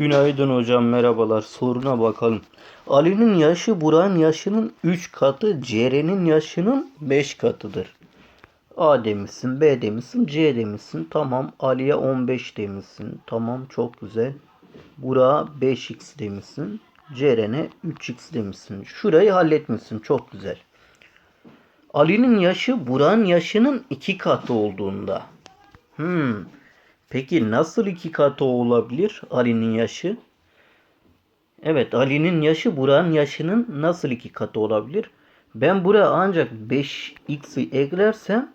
Günaydın hocam merhabalar. Soruna bakalım. Ali'nin yaşı Burak'ın yaşının 3 katı, Ceren'in yaşının 5 katıdır. A demişsin, B demişsin, C demişsin. Tamam. Ali'ye 15 demişsin. Tamam çok güzel. Burak'a 5x demişsin. Ceren'e 3x demişsin. Şurayı halletmişsin. Çok güzel. Ali'nin yaşı Burak'ın yaşının 2 katı olduğunda. Hmm. Peki nasıl iki katı olabilir Ali'nin yaşı? Evet Ali'nin yaşı Burak'ın yaşının nasıl iki katı olabilir? Ben buraya ancak 5x'i eklersem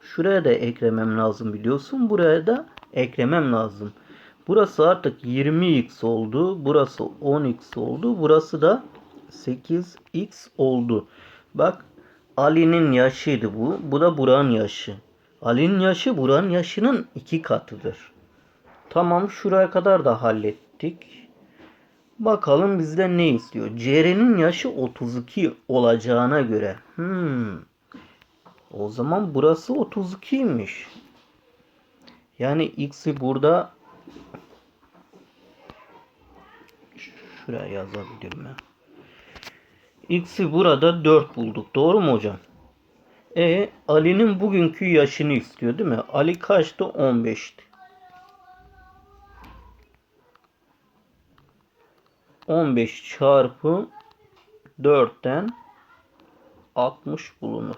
şuraya da eklemem lazım biliyorsun. Buraya da eklemem lazım. Burası artık 20x oldu. Burası 10x oldu. Burası da 8x oldu. Bak Ali'nin yaşıydı bu. Bu da Burak'ın yaşı. Ali'nin yaşı Burak'ın yaşının iki katıdır. Tamam şuraya kadar da hallettik. Bakalım bizden ne istiyor? Ceren'in yaşı 32 olacağına göre. Hmm. O zaman burası 32'ymiş. Yani x'i burada şuraya yazabilirim ya. X'i burada 4 bulduk. Doğru mu hocam? E Ali'nin bugünkü yaşını istiyor değil mi? Ali kaçtı? 15'ti. 15 çarpı 4'ten 60 bulunur.